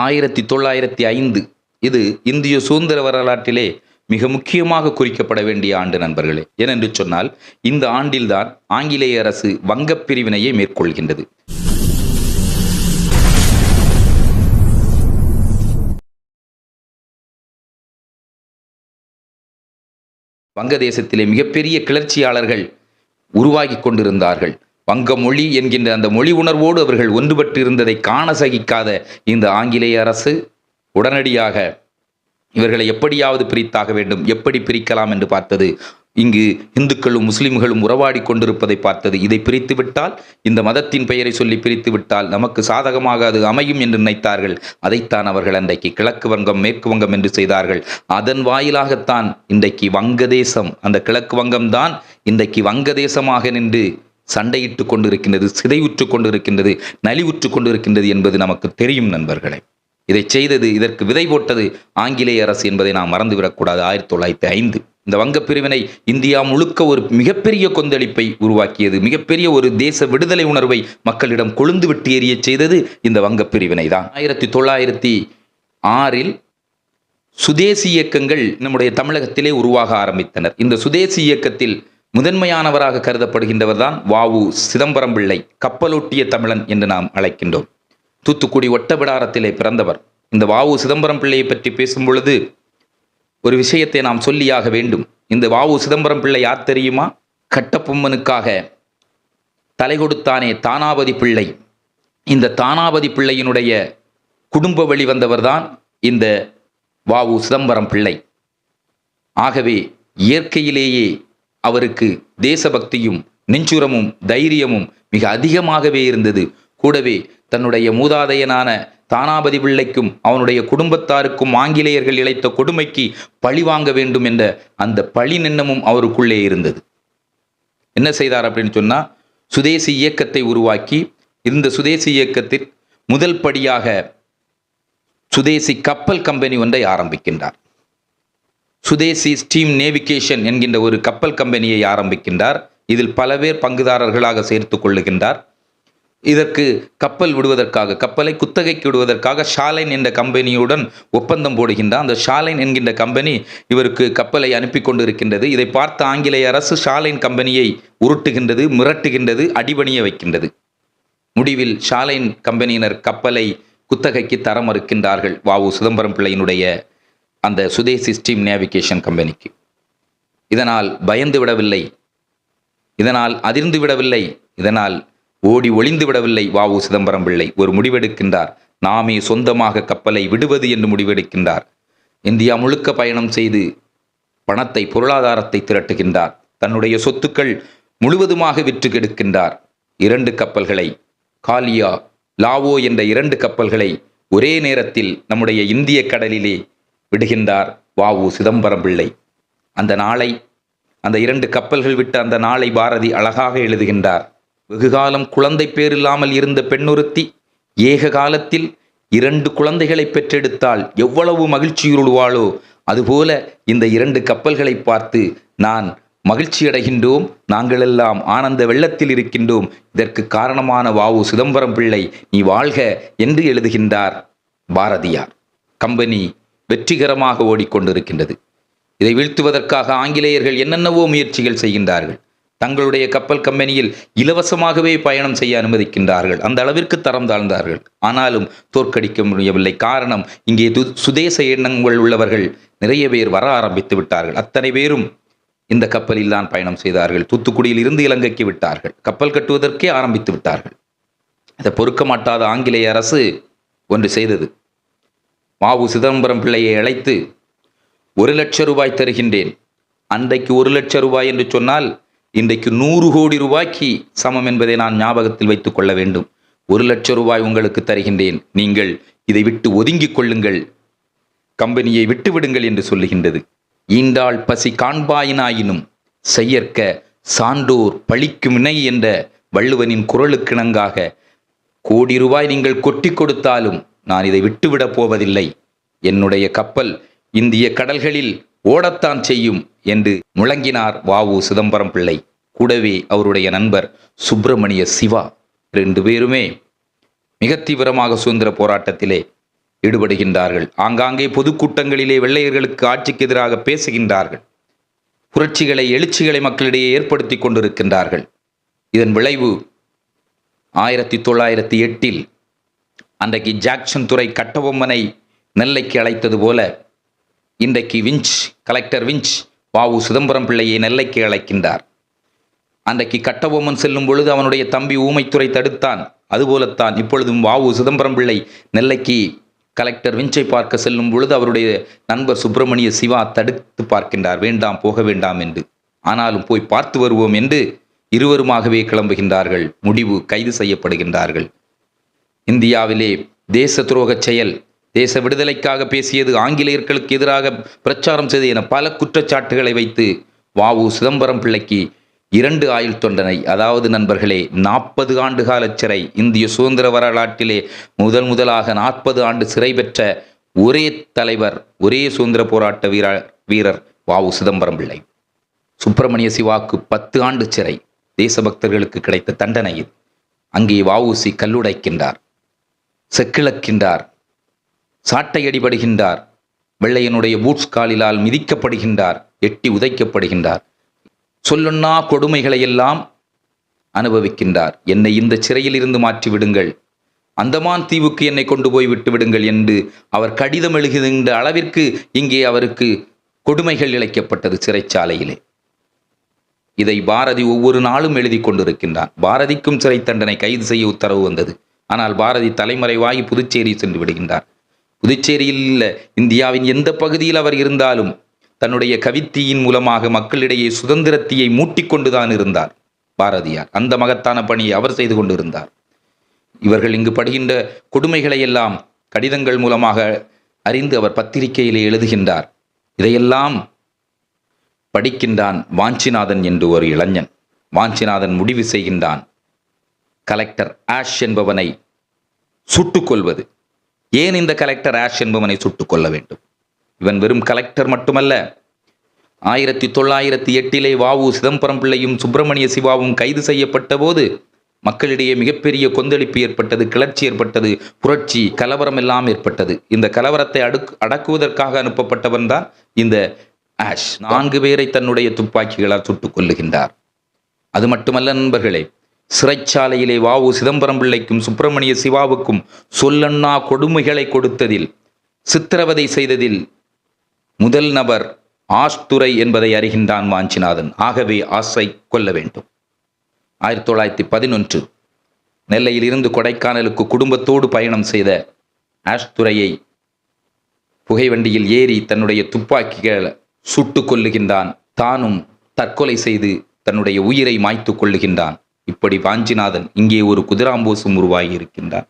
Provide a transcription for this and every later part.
ஆயிரத்தி தொள்ளாயிரத்தி ஐந்து. இது இந்திய சுதந்திர வரலாற்றிலே மிக முக்கியமாக குறிக்கப்பட வேண்டிய ஆண்டு நண்பர்களே. ஏனென்று சொன்னால் இந்த ஆண்டில்தான் ஆங்கிலேய அரசு வங்கப் பிரிவினையை மேற்கொள்கின்றது. வங்கதேசத்திலே மிகப்பெரிய கிளர்ச்சியாளர்கள் உருவாகி கொண்டிருந்தார்கள். வங்க மொழி என்கின்ற அந்த மொழி உணர்வோடு அவர்கள் ஒன்றுபட்டு இருந்ததை காண சகிக்காத இந்த ஆங்கிலேய அரசு உடனடியாக இவர்களை எப்படியாவது பிரித்தாக வேண்டும் எப்படி பிரிக்கலாம் என்று பார்த்தது. இங்கு இந்துக்களும் முஸ்லிம்களும் உறவாடி கொண்டிருப்பதை பார்த்தது. இதை பிரித்து விட்டால் இந்த மதத்தின் பெயரை சொல்லி பிரித்து விட்டால் நமக்கு சாதகமாக அது அமையும் என்று நினைத்தார்கள். அதைத்தான் அவர்கள் அன்றைக்கு கிழக்கு வங்கம் மேற்கு வங்கம் என்று செய்தார்கள். அதன் வாயிலாகத்தான் இன்றைக்கு வங்கதேசம் அந்த கிழக்கு வங்கம்தான் இன்றைக்கு வங்கதேசமாக நின்று சண்டையிட்டு கொண்டிருக்கின்றது சிதைவுற்று கொண்டிருக்கின்றது நலிவுற்று கொண்டிருக்கின்றது என்பது நமக்கு தெரியும் நண்பர்களே. இதை செய்தது இதற்கு விதை போட்டது ஆங்கிலேய அரசு என்பதை நாம் மறந்துவிடக்கூடாது ஆயிரத்தி தொள்ளாயிரத்தி ஐந்து. இந்த வங்க பிரிவினை இந்தியா முழுக்க ஒரு மிகப்பெரிய கொந்தளிப்பை உருவாக்கியது மிகப்பெரிய ஒரு தேச விடுதலை உணர்வை மக்களிடம் கொழுந்து விட்டு எறிய செய்தது இந்த வங்க பிரிவினை தான் ஆயிரத்தி தொள்ளாயிரத்தி ஆறில் சுதேசி இயக்கங்கள் நம்முடைய தமிழகத்திலே உருவாக ஆரம்பித்தனர். இந்த சுதேசி இயக்கத்தில் முதன்மையானவராக கருதப்படுகின்றவர் தான் வாவு சிதம்பரம் பிள்ளை கப்பலோட்டிய தமிழன் என்று நாம் அழைக்கின்றோம். தூத்துக்குடி ஒட்டபிடாரத்திலே பிறந்தவர். இந்த வாவு சிதம்பரம் பிள்ளையை பற்றி பேசும் பொழுது ஒரு விஷயத்தை நாம் சொல்லியாக வேண்டும். இந்த வாவு சிதம்பரம் பிள்ளை யார் தெரியுமா? கட்டப்பொம்மனுக்காக தலை கொடுத்தானே தானாபதி பிள்ளை. இந்த தானாபதி பிள்ளையினுடைய குடும்ப வழி வந்தவர்தான் இந்த வாவு சிதம்பரம் பிள்ளை. ஆகவே இயற்கையிலேயே அவருக்கு தேசபக்தியும் நெஞ்சுரமும் தைரியமும் மிக அதிகமாகவே இருந்தது. கூடவே தன்னுடைய மூதாதையனான தானாபதி பிள்ளைக்கும் அவனுடைய குடும்பத்தாருக்கும் ஆங்கிலேயர்கள் இழைத்த கொடுமைக்கு பழி வாங்க வேண்டும் என்ற அந்த பழி நின்னமும் அவருக்குள்ளே இருந்தது. என்ன செய்தார் அப்படின்னு சொன்னா சுதேசி இயக்கத்தை உருவாக்கி இந்த சுதேசி இயக்கத்தில் முதல் படியாக சுதேசி கப்பல் கம்பெனி ஒன்றை ஆரம்பிக்கின்றார். சுதேசி ஸ்டீம் நேவிகேஷன் என்கின்ற ஒரு கப்பல் கம்பெனியை ஆரம்பிக்கின்றார். இதில் பல பேர் பங்குதாரர்களாக சேர்த்து கொள்ளுகின்றார். இதற்கு கப்பல் விடுவதற்காக கப்பலை குத்தகைக்கு விடுவதற்காக ஷாலைன் என்ற கம்பெனியுடன் ஒப்பந்தம் போடுகின்றார். அந்த ஷாலைன் என்கின்ற கம்பெனி இவருக்கு கப்பலை அனுப்பி கொண்டிருக்கின்றது. இதை பார்த்த ஆங்கிலேய அரசு ஷாலைன் கம்பெனியை உருட்டுகின்றது மிரட்டுகின்றது அடிபணிய வைக்கின்றது. முடிவில் ஷாலைன் கம்பெனியினர் கப்பலை குத்தகைக்கு தர மறுக்கின்றார்கள் வாவு சிதம்பரம் பிள்ளையினுடைய அந்த சுதேசி ஸ்டீம் நேவிகேஷன் கம்பெனிக்கு. இதனால் பயந்து விடவில்லை. இதனால் அதிர்ந்து விடவில்லை. இதனால் ஓடி ஒளிந்து விடவில்லை. வாவு சிதம்பரம் பிள்ளை ஒரு முடிவெடுக்கின்றார். நாமே சொந்தமாக கப்பலை விடுவது என்று முடிவெடுக்கின்றார். இந்தியா முழுக்க பயணம் செய்து பணத்தை பொருளாதாரத்தை திரட்டுகின்றார். தன்னுடைய சொத்துக்கள் முழுவதுமாக விற்று கெடுக்கின்றார். இரண்டு கப்பல்களை காலியா லாவோ என்ற இரண்டு கப்பல்களை ஒரே நேரத்தில் நம்முடைய இந்திய கடலிலே விடுகின்றார். வாவு சிதம்பரம் பிள்ளை. அந்த நாளை அந்த இரண்டு கப்பல்கள் விட்ட அந்த நாளை பாரதி அழகாக எழுதுகின்றார். வெகுகாலம் குழந்தை பேர் இல்லாமல் இருந்த பெண்ணொருத்தி ஏக காலத்தில் இரண்டு குழந்தைகளை பெற்றெடுத்தால் எவ்வளவு மகிழ்ச்சியுறுவாளோ அதுபோல இந்த இரண்டு கப்பல்களை பார்த்து நான் மகிழ்ச்சியடைகின்றோம். நாங்களெல்லாம் ஆனந்த வெள்ளத்தில் இருக்கின்றோம். இதற்கு காரணமான வாவு சிதம்பரம் பிள்ளை நீ வாழ்க என்று எழுதுகின்றார் பாரதியார். கம்பெனி வெற்றிகரமாக ஓடிக்கொண்டிருக்கின்றது. இதை வீழ்த்துவதற்காக ஆங்கிலேயர்கள் என்னென்னவோ முயற்சிகள் செய்கின்றார்கள். தங்களுடைய கப்பல் கம்பெனியில் இலவசமாகவே பயணம் செய்ய அனுமதிக்கின்றார்கள். அந்த அளவிற்கு தரம் தாழ்ந்தார்கள். ஆனாலும் தோற்கடிக்க முடியவில்லை. காரணம் இங்கே து- சுதேச எண்ணங்கள் உள்ளவர்கள் நிறைய பேர் வர ஆரம்பித்து விட்டார்கள். அத்தனை பேரும் இந்த கப்பலில் தான் பயணம் செய்தார்கள். தூத்துக்குடியில் இருந்து இலங்கைக்கு விட்டார்கள். கப்பல் கட்டுவதற்கே ஆரம்பித்து விட்டார்கள். அதை பொறுக்க மாட்டாத ஆங்கிலேய அரசு ஒன்று செய்தது. மாவு சிதம்பரம் பிள்ளையை அழைத்து ஒரு லட்சம் ரூபாய் தருகின்றேன். அன்றைக்கு ஒரு லட்சம் ரூபாய் என்று சொன்னால் இன்றைக்கு நூறு கோடி ரூபாய்க்கு சமம் என்பதை நான் ஞாபகத்தில் வைத்துக் கொள்ள வேண்டும். ஒரு லட்சம் ரூபாய் உங்களுக்கு தருகின்றேன். நீங்கள் இதை விட்டு ஒதுங்கிக் கொள்ளுங்கள். கம்பெனியை விட்டுவிடுங்கள் என்று சொல்லுகின்றது. ஈண்டாள் பசி காண்பாயினாயினும் செய்யற்க சான்றோர் பழிக்கும் இணை என்ற வள்ளுவனின் குரலுக்கிணங்காக கோடி ரூபாய் நீங்கள் கொட்டி கொடுத்தாலும் நான் இதை விட்டுவிடப் போவதில்லை. என்னுடைய கப்பல் இந்திய கடல்களில் ஓடத்தான் செய்யும் என்று முழங்கினார் வாவு சிதம்பரம் பிள்ளை. கூடவே அவருடைய நண்பர் சுப்பிரமணிய சிவா. ரெண்டு பேருமே மிக தீவிரமாக சுதந்திர போராட்டத்திலே ஈடுபடுகின்றார்கள். ஆங்காங்கே பொதுக்கூட்டங்களிலே வெள்ளையர்களுக்கு ஆட்சிக்கு எதிராக பேசுகின்றார்கள். புரட்சிகளை எழுச்சிகளை மக்களிடையே ஏற்படுத்தி கொண்டிருக்கின்றார்கள். இதன் விளைவு ஆயிரத்தி தொள்ளாயிரத்தி எட்டில் அன்றைக்கு ஜாக்சன் துறை கட்டபொம்மனை நெல்லைக்கு அழைத்தது போல இன்றைக்கு விஞ்ச் கலெக்டர் விஞ்ச் வாவு சிதம்பரம் பிள்ளையை நெல்லைக்கு அழைக்கின்றார். அன்றைக்கு கட்டபொம்மன் செல்லும் பொழுது அவனுடைய தம்பி ஊமைத்துறை தடுத்தான். அதுபோலத்தான் இப்பொழுதும் வாவு சிதம்பரம் பிள்ளை நெல்லைக்கு கலெக்டர் விஞ்சை பார்க்க செல்லும் பொழுது அவருடைய நண்பர் சுப்பிரமணிய சிவா தடுத்து பார்க்கின்றார். வேண்டாம் போக வேண்டாம் என்று. ஆனாலும் போய் பார்த்து வருவோம் என்று இருவருமாகவே கிளம்புகின்றார்கள். முடிவு கைது செய்யப்படுகின்றார்கள். இந்தியாவிலே தேச துரோகச் செயல் தேச விடுதலைக்காக பேசியது ஆங்கிலேயர்களுக்கு எதிராக பிரச்சாரம் செய்து என பல குற்றச்சாட்டுகளை வைத்து வாவு சிதம்பரம் பிள்ளைக்கு இரண்டு ஆயுள் தொண்டனை. அதாவது நண்பர்களே நாற்பது ஆண்டு கால சிறை இந்திய சுதந்திர வரலாற்றிலே முதல் முதலாக நாற்பது ஆண்டு சிறை பெற்ற ஒரே தலைவர் ஒரே சுதந்திர போராட்ட வீரர் வீரர் வாவு சிதம்பரம் பிள்ளை. சுப்பிரமணிய சிவாக்கு பத்து ஆண்டு சிறை தேசபக்தர்களுக்கு கிடைத்த தண்டனை இது. அங்கே வாவுசி கல்லுடைக்கின்றார் செக்கிழக்கின்றார் சாட்டையடிபடுகின்றார் வெள்ளையனுடைய பூட்ஸ் காலிலால் மிதிக்கப்படுகின்றார். எட்டி உதைக்கப்படுகின்றார். சொல்லுண்ணா கொடுமைகளையெல்லாம் அனுபவிக்கின்றார். என்னை இந்த சிறையில் இருந்து மாற்றி விடுங்கள் அந்தமான் தீவுக்கு என்னை கொண்டு போய் விட்டு விடுங்கள் என்று அவர் கடிதம் எழுகின்ற அளவிற்கு இங்கே அவருக்கு கொடுமைகள் இழைக்கப்பட்டது சிறைச்சாலையிலே. இதை பாரதி ஒவ்வொரு நாளும் எழுதி கொண்டிருக்கின்றான். பாரதிக்கும் சிறை தண்டனை கைது செய்ய உத்தரவு வந்தது. ஆனால் பாரதி தலைமறைவாகி புதுச்சேரி சென்று விடுகின்றார். புதுச்சேரியில் இந்தியாவின் எந்த பகுதியில் அவர் இருந்தாலும் தன்னுடைய கவித்தியின் மூலமாக மக்களிடையே சுதந்திரத்தையை மூட்டிக்கொண்டுதான் இருந்தார் பாரதியார். அந்த மகத்தான பணியை அவர் செய்து கொண்டிருந்தார். இவர்கள் இங்கு படுகின்ற கொடுமைகளை எல்லாம் கடிதங்கள் மூலமாக அறிந்து அவர் பத்திரிகையிலே எழுதுகின்றார். இதையெல்லாம் படிக்கின்றான் வாஞ்சிநாதன் என்று ஒரு இளைஞன். வாஞ்சிநாதன் முடிவு செய்கின்றான். கலெக்டர் ஆஷ் என்பவனை சுட்டுக்கொள்வது ஏன் இந்த கலெக்டர் ஆஷ் என்பவனை சுட்டுக் கொள்ள வேண்டும்? இவன் வெறும் கலெக்டர் மட்டுமல்ல. ஆயிரத்தி தொள்ளாயிரத்தி எட்டிலே வாவு சிதம்பரம் பிள்ளையும் சுப்பிரமணிய சிவாவும் கைது செய்யப்பட்ட போது மக்களிடையே மிகப்பெரிய கொந்தளிப்பு ஏற்பட்டது கிளர்ச்சி ஏற்பட்டது புரட்சி கலவரம் எல்லாம் ஏற்பட்டது. இந்த கலவரத்தை அடுக்கு அடக்குவதற்காக அனுப்பப்பட்டவன் தான் இந்த ஆஷ் நான்கு பேரை தன்னுடைய துப்பாக்கிகளால் சுட்டுக் கொள்ளுகின்றார் அது மட்டுமல்ல நண்பர்களே சிறைச்சாலையிலே வாவு சிதம்பரம் பிள்ளைக்கும் சுப்பிரமணிய சிவாவுக்கும் சொல்லண்ணா கொடுமைகளை கொடுத்ததில் சித்திரவதை செய்ததில் முதல் நபர் ஆஷ்துரை என்பதை அறிகின்றான் வாஞ்சிநாதன். ஆகவே ஆசை கொல்ல வேண்டும். ஆயிரத்தி தொள்ளாயிரத்தி பதினொன்று நெல்லையில் இருந்து கொடைக்கானலுக்கு குடும்பத்தோடு பயணம் செய்த ஆஷ்துரையை புகைவண்டியில் ஏறி தன்னுடைய துப்பாக்கிகள் சுட்டு கொள்ளுகின்றான் தானும் தற்கொலை செய்து தன்னுடைய உயிரை மாய்த்து கொள்ளுகின்றான். இப்படி வாஞ்சிநாதன் இங்கே ஒரு குதிராம்போசும் உருவாகி இருக்கின்றார்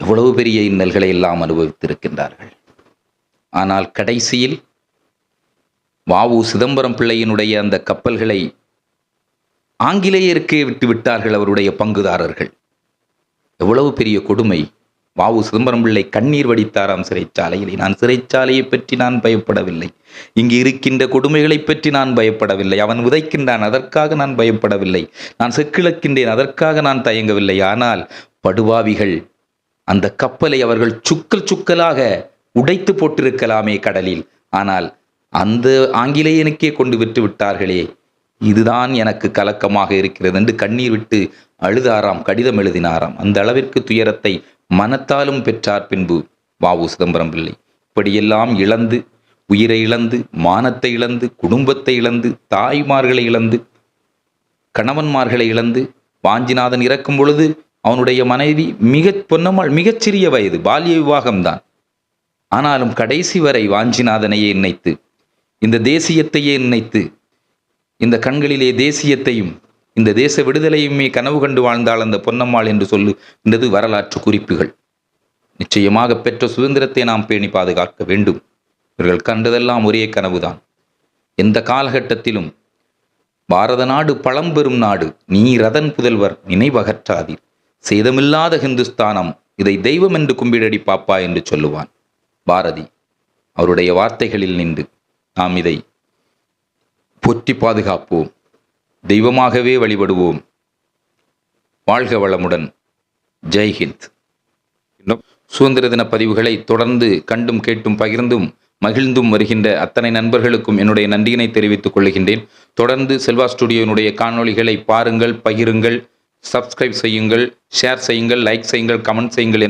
எவ்வளவு பெரிய இன்னல்களை எல்லாம் அனுபவித்திருக்கின்றார்கள். ஆனால் கடைசியில் வாவு சிதம்பரம் பிள்ளையினுடைய அந்த கப்பல்களை ஆங்கிலேயருக்கே விட்டு விட்டார்கள் அவருடைய பங்குதாரர்கள். எவ்வளவு பெரிய கொடுமை. வாவு சிதம்பரம் பிள்ளை கண்ணீர் வடித்தாராம் சிறைச்சாலையிலே. நான் சிறைச்சாலையை பற்றி நான் பயப்படவில்லை. இங்கு இருக்கின்ற கொடுமைகளை பற்றி நான் பயப்படவில்லை. அவன் உதைக்கின்றான் அதற்காக நான் பயப்படவில்லை. நான் செக்கிழக்கின்றேன் அதற்காக நான் தயங்கவில்லை. ஆனால் படுவாவிகள் அந்த கப்பலை அவர்கள் சுக்கல் சுக்கலாக உடைத்து போட்டிருக்கலாமே கடலில். ஆனால் அந்த ஆங்கிலேயனுக்கே கொண்டு விட்டு விட்டார்களே. இதுதான் எனக்கு கலக்கமாக இருக்கிறது என்று கண்ணீர் விட்டு அழுதாராம் கடிதம் எழுதினாராம். அந்த அளவிற்கு துயரத்தை மனத்தாலும் பெற்றார் பின்பு வாவு சிதம்பரம் பிள்ளை. இப்படியெல்லாம் இழந்து உயிரை இழந்து மானத்தை இழந்து குடும்பத்தை இழந்து தாய்மார்களை இழந்து கணவன்மார்களை இழந்து வாஞ்சிநாதன் இறக்கும் பொழுது அவனுடைய மனைவி மிக பொன்னம்மாள் மிகச்சிறிய வயது பால்ய விவாகம்தான். ஆனாலும் கடைசி வரை வாஞ்சிநாதனையே நினைத்து இந்த தேசியத்தையே நினைத்து இந்த கண்களிலே தேசியத்தையும் இந்த தேச விடுதலையுமே கனவு கண்டு வாழ்ந்தாள் அந்த பொன்னம்மாள் என்று சொல்லுகின்றது வரலாற்று குறிப்புகள். நிச்சயமாக பெற்ற சுதந்திரத்தை நாம் பேணி பாதுகாக்க வேண்டும். இவர்கள் கண்டதெல்லாம் ஒரே கனவுதான். எந்த காலகட்டத்திலும் பாரத நாடு பழம்பெரும் நாடு நீ ரதன் புதல்வர் நினைவகற்றாதீர். சேதமில்லாத ஹிந்துஸ்தானம் இதை தெய்வம் என்று கும்பிடடி பாப்பா என்று சொல்லுவான். பாரதி அவருடைய வார்த்தைகளில் நின்று நாம் இதை போற்றி பாதுகாப்போம். தெய்வமாகவே வழிபடுவோம். வாழ்க வளமுடன். ஜெய்ஹிந்த் இன்னும் சுதந்திர தின பதிவுகளை தொடர்ந்து கண்டும் கேட்டும் பகிர்ந்தும் மகிழ்ந்தும் வருகின்ற அத்தனை நண்பர்களுக்கும் என்னுடைய நன்றியினை தெரிவித்துக் கொள்கின்றேன். தொடர்ந்து செல்வா ஸ்டுடியோனுடைய காணொளிகளை பாருங்கள் பகிருங்கள் சப்ஸ்கிரைப் செய்யுங்கள் ஷேர் செய்யுங்கள் லைக் செய்யுங்கள் கமெண்ட் செய்யுங்கள்